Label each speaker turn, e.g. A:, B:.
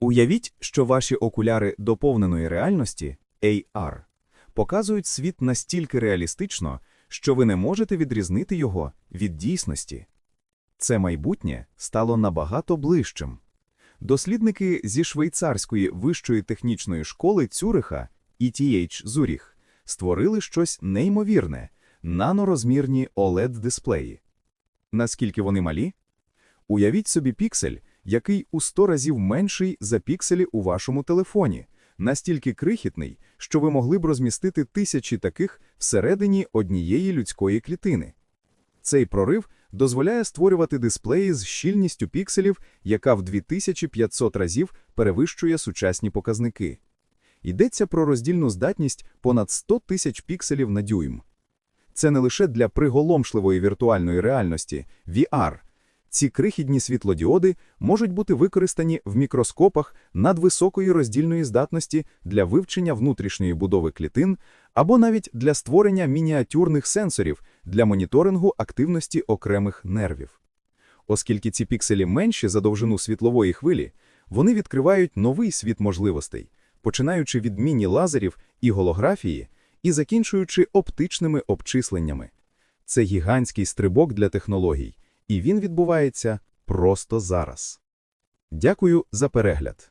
A: Уявіть, що ваші окуляри доповненої реальності AR показують світ настільки реалістично, що ви не можете відрізнити його від дійсності. Це майбутнє стало набагато ближчим. Дослідники зі швейцарської вищої технічної школи Цюриха ETH Зуріх створили щось неймовірне – нанорозмірні OLED-дисплеї. Наскільки вони малі? Уявіть собі піксель, який у 100 разів менший за пікселі у вашому телефоні, настільки крихітний, що ви могли б розмістити тисячі таких всередині однієї людської клітини. Цей прорив дозволяє створювати дисплеї з щільністю пікселів, яка в 2500 разів перевищує сучасні показники. Йдеться про роздільну здатність понад 100 тисяч пікселів на дюйм. Це не лише для приголомшливої віртуальної реальності VR. Ці крихітні світлодіоди можуть бути використані в мікроскопах надвисокої роздільної здатності для вивчення внутрішньої будови клітин або навіть для створення мініатюрних сенсорів для моніторингу активності окремих нервів. Оскільки ці пікселі менші за довжину світлової хвилі, вони відкривають новий світ можливостей, починаючи від міні-лазерів і голографії і закінчуючи оптичними обчисленнями. Це гігантський стрибок для технологій, і він відбувається просто зараз. Дякую за перегляд.